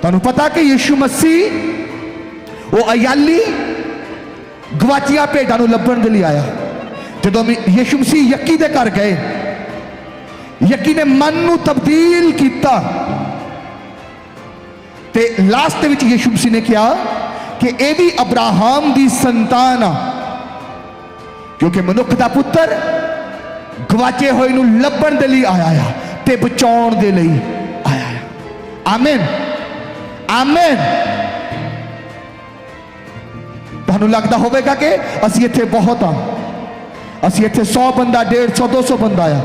ਤੁਹਾਨੂੰ ਪਤਾ ਕਿ ਯੀਸ਼ੂ ਮਸੀਹ ਉਹ ਅਯਾਲੀ ਗਵਾਚੀਆਂ ਭੇਡਾਂ ਨੂੰ ਲੱਭਣ ਦੇ ਲਈ ਆਇਆ ਜਦੋਂ ਵੀ ਯੀਸ਼ੂ ਮਸੀਹ ਯੱਕੀ ਦੇ ਘਰ ਗਏ ਯੱਕੀ ਨੇ ਮਨ ਨੂੰ ਤਬਦੀਲ ਕੀਤਾ ਤੇ ਲਾਸਟ ਦੇ ਵਿੱਚ ਯੀਸ਼ੂ ਮਸੀਹ ਨੇ ਕਿਹਾ ਕਿ ਇਹ ਵੀ ਅਬਰਾਹਮ ਦੀ ਸੰਤਾਨ ਆ ਕਿਉਂਕਿ ਮਨੁੱਖ ਦਾ ਪੁੱਤਰ ਗਵਾਚੇ ਹੋਏ ਨੂੰ ਲੱਭਣ ਦੇ ਲਈ ਆਇਆ ਆ ਤੇ ਬਚਾਉਣ ਦੇ ਲਈ ਆਇਆ ਆ ਆਮੀਨ ਆਮੀਨ ਤੁਹਾਨੂੰ ਲੱਗਦਾ ਹੋਵੇਗਾ ਕਿ ਅਸੀਂ ਇੱਥੇ ਬਹੁਤ ਆ ਅਸੀਂ ਇੱਥੇ 100 ਬੰਦਾ 150 200 ਬੰਦਾ ਆ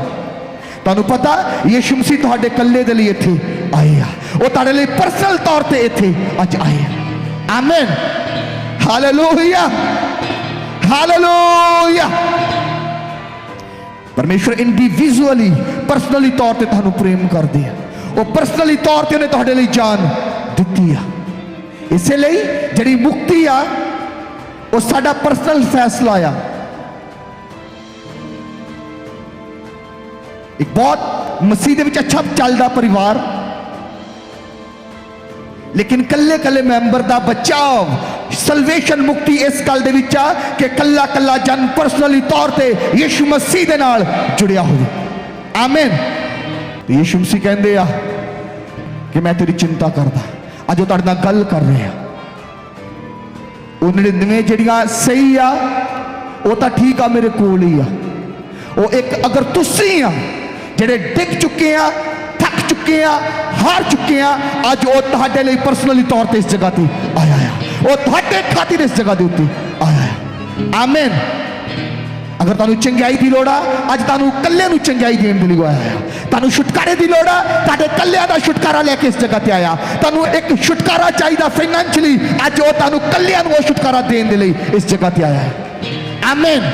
ਤੁਹਾਨੂੰ ਪਤਾ ਯੀਸ਼ੂ ਮਸੀਹ ਤੁਹਾਡੇ ਇਕੱਲੇ ਦੇ ਲਈ ਇੱਥੇ ਆਏ ਆ ਉਹ ਤੁਹਾਡੇ ਲਈ ਪਰਸਨਲ ਤੌਰ ਤੇ ਇੱਥੇ ਅੱਜ ਆਏ ਆ ਆਮੀਨ ਹਾਲੇਲੂਇਆ ਹਾਲੇਲੂਇਆ ਪਰਮੇਸ਼ਰ ਇੰਡੀਵਿਜੂਅਲੀ ਪਰਸਨਲੀ ਤੌਰ ਤੇ ਤੁਹਾਨੂੰ ਪ੍ਰੇਮ ਕਰਦੇ ਆ ਉਹ ਪਰਸਨਲੀ ਤੌਰ ਤੇ ਉਹਨੇ ਤੁਹਾਡੇ ਲਈ ਜਾਨ ਦਿੱਤੀ ਆ। ਇਸੇ ਲਈ ਜਿਹੜੀ ਮੁਕਤੀ ਆ, ਉਹ ਸਾਡਾ ਪਰਸਨਲ ਫੈਸਲਾ ਆ। ਇੱਕ ਬਹੁਤ ਮਸੀਹ ਦੇ ਵਿੱਚ ਅੱਛਾ ਚੱਲਦਾ ਪਰਿਵਾਰ। ਲੇਕਿਨ ਕੱਲੇ ਕੱਲੇ ਮੈਂਬਰ ਦਾ ਬਚਾਵ ਸਲਵੇਸ਼ਨ ਮੁਕਤੀ ਇਸ ਗੱਲ ਦੇ ਵਿੱਚ ਆ ਕਿ ਕੱਲਾ ਕੱਲਾ ਜਨ ਪਰਸਨਲੀ ਤੌਰ ਤੇ ਯੀਸ਼ੂ ਮਸੀਹ ਦੇ ਨਾਲ ਜੁੜਿਆ ਹੋਵੇ। ਆਮੀਨ ਤੇ ਮਸੀਹ ਕਹਿੰਦੇ ਆ ਕਿ ਮੈਂ ਤੇਰੀ ਚਿੰਤਾ ਕਰਦਾ। ਅੱਜ ਉਹ ਤੁਹਾਡੇ ਨਾਲ ਗੱਲ ਕਰ ਰਿਹਾ ਉਹ 99 ਜਿਹੜੀਆਂ ਸਹੀ ਆ ਉਹ ਤਾਂ ਠੀਕ ਆ ਮੇਰੇ ਕੋਲ ਹੀ ਆ ਉਹ ਇੱਕ ਅਗਰ ਤੁਸੀਂ ਆ ਜਿਹੜੇ ਡਿੱਗ ਚੁੱਕੇ ਆ ਥੱਕ ਚੁੱਕੇ ਆ ਹਾਰ ਚੁੱਕੇ ਆ ਅੱਜ ਉਹ ਤੁਹਾਡੇ ਲਈ ਪਰਸਨਲੀ ਤੌਰ ਤੇ ਇਸ ਜਗ੍ਹਾ ਤੇ ਆਇਆ ਆ ਉਹ ਤੁਹਾਡੇ ਖਾਤਰ ਇਸ ਜਗ੍ਹਾ ਦੇ ਉੱਤੇ ਆਇਆ ਆ ਆਮੀਨ ਅਗਰ ਤੁਹਾਨੂੰ ਚੰਗਿਆਈ ਦੀ ਲੋੜ ਆ, ਅੱਜ ਤੁਹਾਨੂੰ ਕੱਲੇ ਨੂੰ ਚੰਗਿਆਈ ਦੇਣ ਦੇ ਲਈ ਉਹ ਆਇਆ ਆ। ਤੁਹਾਨੂੰ ਛੁਟਕਾਰੇ ਦੀ ਲੋੜ ਆ, ਤੁਹਾਡੇ ਕੱਲਿਆਂ ਦਾ ਛੁਟਕਾਰਾ ਲੈ ਕੇ ਇਸ ਜਗ੍ਹਾ ਤੇ ਆਇਆ। ਤੁਹਾਨੂੰ ਇੱਕ ਛੁਟਕਾਰਾ ਚਾਹੀਦਾ ਫਾਈਨੈਂਸ਼ਲੀ ਅੱਜ ਉਹ ਤੁਹਾਨੂੰ ਕੱਲਿਆਂ ਨੂੰ ਉਹ ਛੁਟਕਾਰਾ ਦੇਣ ਦੇ ਲਈ ਇਸ ਜਗ੍ਹਾ ਤੇ ਆਇਆ। ਹੈ ਆਮੀਨ